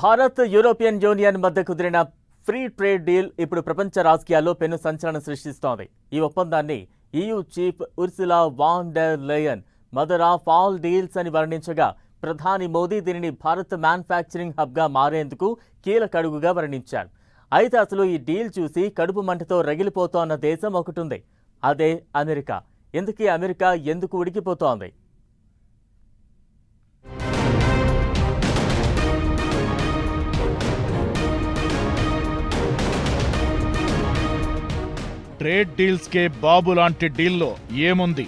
Bharat European union మధ్య కుదిరిన free trade deal ఇప్పుడు ప్రపంచ రాజకీయాల్లో పెను సంచలనం సృష్టిస్తోంది. ఈ ఒప్పందాన్ని EU chief Ursula von der Leyen mother of all deals అని వర్ణించగా ప్రధాని మోదీ దీనిని భారత్ మ్యానుఫ్యాక్చరింగ్ హబ్గా మారేందుకు కీలక అడుగుగా వర్ణించారు. అయితే అసలు ఈ డీల్ చూసి కడుపు మంటతో రగిలిపోతోన్న దేశం ఒకటి ఉంది. అదే అమెరికా. ఎందుకీ అమెరికా ఎందుకు ఉడికిపోతోంది? ట్రేడ్ డీల్స్ కే బాబు లాంటి డీల్లో ఏముంది?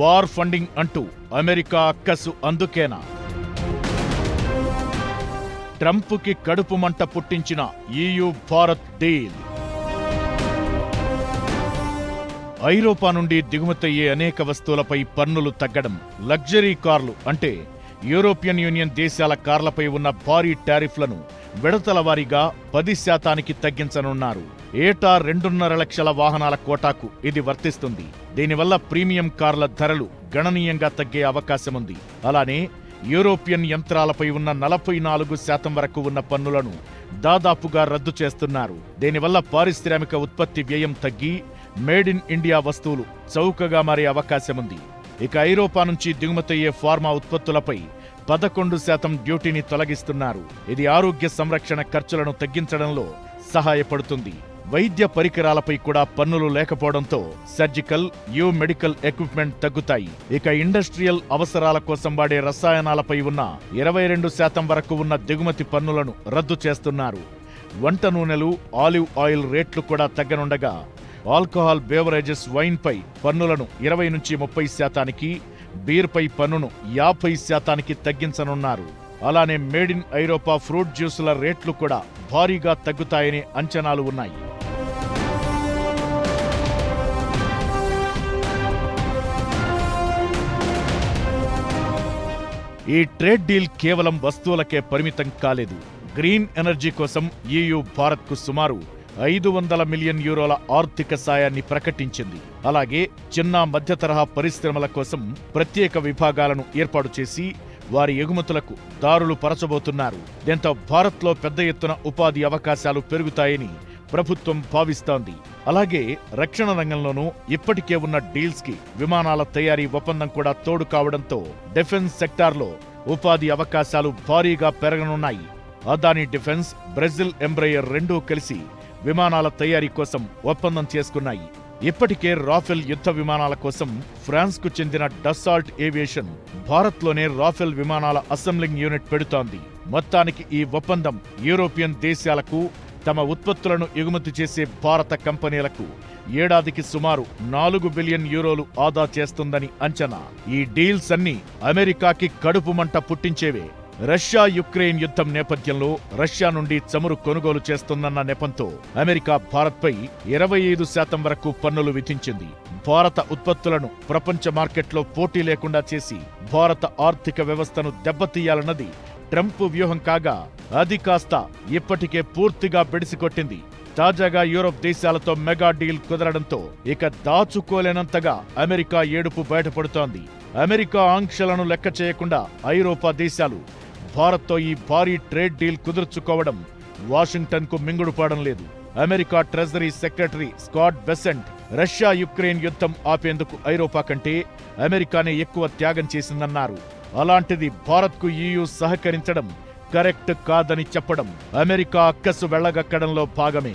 వార్ ఫండింగ్ అంటూ అమెరికా అక్కసు అందుకేనా? ట్రంప్కి కడుపు మంట పుట్టించిన ఈయు భారత్ డీల్. ఐరోపా నుండి దిగుమతయ్యే అనేక వస్తువులపై పన్నులు తగ్గడం లగ్జరీ కార్లు అంటే యూరోపియన్ యూనియన్ దేశాల కార్లపై ఉన్న భారీ టారిఫ్లను విడతల వారీగా పది శాతానికి తగ్గించనున్నారు. ఏటా రెండున్నర లక్షల వాహనాల కోటాకు ఇది వర్తిస్తుంది. దీనివల్ల ప్రీమియం కార్ల ధరలు గణనీయంగా తగ్గే అవకాశముంది. అలానే యూరోపియన్ యంత్రాలపై ఉన్న నలభై నాలుగు శాతం వరకు ఉన్న పన్నులను దాదాపుగా రద్దు చేస్తున్నారు. దీనివల్ల పారిశ్రామిక ఉత్పత్తి వ్యయం తగ్గి మేడ్ ఇన్ ఇండియా వస్తువులు చౌకగా మారే అవకాశముంది. ఇక ఐరోపా నుంచి దిగుమతయ్యే ఫార్మా ఉత్పత్తులపై పదకొండు శాతం డ్యూటీని తొలగిస్తున్నారు. ఇది ఆరోగ్య సంరక్షణ ఖర్చులను తగ్గించడంలో సహాయపడుతుంది. వైద్య పరికరాలపై కూడా పన్నులు లేకపోవడంతో సర్జికల్ యూ మెడికల్ ఎక్విప్మెంట్ తగ్గుతాయి. ఇక ఇండస్ట్రియల్ అవసరాల కోసం వాడే రసాయనాలపై ఉన్న ఇరవై రెండు శాతం వరకు ఉన్న దిగుమతి పన్నులను రద్దు చేస్తున్నారు. వంట నూనెలు ఆలివ్ ఆయిల్ రేట్లు కూడా తగ్గనుండగా ఆల్కహాల్ బేవరేజెస్ వైన్పై పన్నులను ఇరవై నుంచి ముప్పై శాతానికి బీర్పై పన్నును యాభై శాతానికి తగ్గించనున్నారు. అలానే మేడ్ ఇన్ ఐరోపా ఫ్రూట్ జ్యూసుల రేట్లు కూడా భారీగా తగ్గుతాయనే అంచనాలు ఉన్నాయి. ఈ ట్రేడ్ డీల్ కేవలం వస్తువులకే పరిమితం కాలేదు. గ్రీన్ ఎనర్జీ కోసం ఈయు భారత్కు సుమారు ఐదు వందల మిలియన్ యూరోల ఆర్థిక సాయాన్ని ప్రకటించింది. అలాగే చిన్న మధ్య తరహా పరిశ్రమల కోసం ప్రత్యేక విభాగాలను ఏర్పాటు చేసి వారి ఎగుమతులకు దారులు పరచబోతున్నారు. దీంతో భారత్లో పెద్ద ఎత్తున ఉపాధి అవకాశాలు పెరుగుతాయని ప్రభుత్వం భావిస్తోంది. అలాగే రక్షణ రంగంలోనూ ఇప్పటికే ఉన్న డీల్స్కి విమానాల తయారీ ఒప్పందం కూడా తోడు కావడంతో డిఫెన్స్ సెక్టార్లో ఉపాధి అవకాశాలు భారీగా పెరగనున్నాయి. అదాని డిఫెన్స్ బ్రెజిల్ ఎంబ్రయర్ రెండూ కలిసి విమానాల తయారీ కోసం ఒప్పందం చేసుకున్నాయి. ఇప్పటికే రాఫెల్ యుద్ధ విమానాల కోసం ఫ్రాన్స్కు చెందిన డస్సాల్ట్ ఏవియేషన్ భారత్లోనే రాఫెల్ విమానాల అసెంబ్లింగ్ యూనిట్ పెడుతోంది. మొత్తానికి ఈ ఒప్పందం యూరోపియన్ దేశాలకు తమ ఉత్పత్తులను ఎగుమతి చేసే భారత కంపెనీలకు ఏడాదికి సుమారు నాలుగు బిలియన్ యూరోలు ఆదా చేస్తుందని అంచనా. ఈ డీల్స్ అన్నీ అమెరికాకి కడుపు మంట పుట్టించేవే. రష్యా యుక్రెయిన్ యుద్ధం నేపథ్యంలో రష్యా నుండి చమురు కొనుగోలు చేస్తుందన్న నెపంతో అమెరికా భారత్పై ఇరవై ఐదు శాతం వరకు పన్నులు విధించింది. భారత ఉత్పత్తులను ప్రపంచ మార్కెట్లో పోటీ లేకుండా చేసి భారత ఆర్థిక వ్యవస్థను దెబ్బతీయాలన్నది ట్రంప్ వ్యూహం కాగా అది కాస్త ఇప్పటికే పూర్తిగా బెడిసికొట్టింది. తాజాగా యూరోప్ దేశాలతో మెగా డీల్ కుదరడంతో ఇక దాచుకోలేనంతగా అమెరికా ఏడుపు బయటపడుతోంది. అమెరికా ఆంక్షలను లెక్క చేయకుండా ఐరోపా దేశాలు భారత్తో ఈ భారీ ట్రేడ్ డీల్ కుదుర్చుకోవడం వాషింగ్టన్కు మింగుడుపాడం లేదు. America treasury secretary Scott Bessent Russia Ukraine యుద్ధం ఆపేందుకు ఐరోపా కంటే అమెరికానే ఎక్కువ త్యాగం చేసిందన్నారు. అలాంటిది భారత్కు ఈయూ సహకరించడం కరెక్ట్ కాదని చెప్పడం అమెరికా అక్కసు వెళ్ళగక్కడంలో భాగమే.